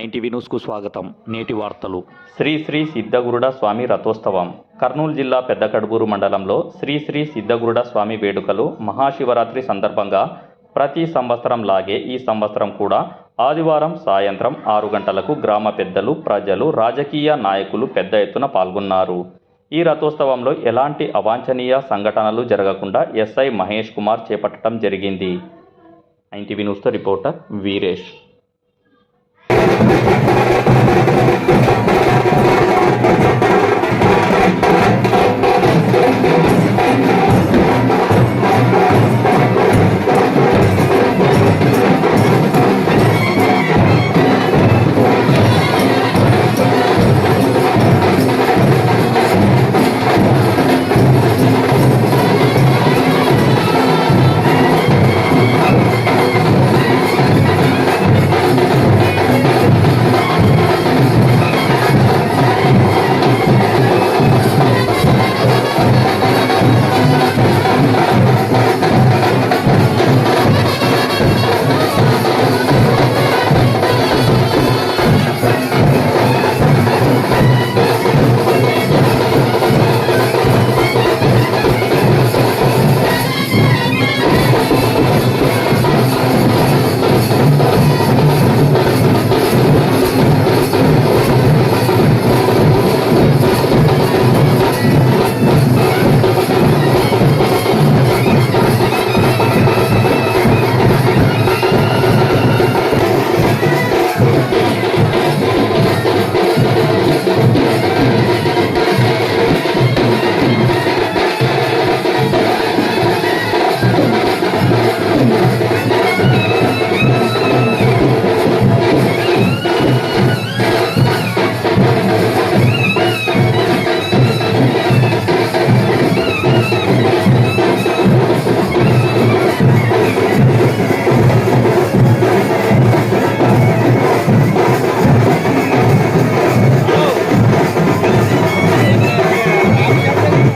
NTV న్యూస్కు స్వాగతం. నేటి వార్తలు. శ్రీ శ్రీ సిద్ధగురుడ స్వామి రథోత్సవం. కర్నూలు జిల్లా పెద్దకడుగూరు మండలంలో శ్రీ శ్రీ సిద్ధగురుడ స్వామి వేడుకలు మహాశివరాత్రి సందర్భంగా ప్రతి సంవత్సరం లాగే ఈ సంవత్సరం కూడా ఆదివారం సాయంత్రం ఆరు గంటలకు గ్రామ పెద్దలు ప్రజలు రాజకీయ నాయకులు పెద్ద ఎత్తున పాల్గొన్నారు. ఈ రథోత్సవంలో ఎలాంటి అవాంఛనీయ సంఘటనలు జరగకుండా ఎస్ఐ మహేష్ కుమార్ చేపట్టడం జరిగింది. ఎన్టీవీ న్యూస్తో రిపోర్టర్ వీరేష్.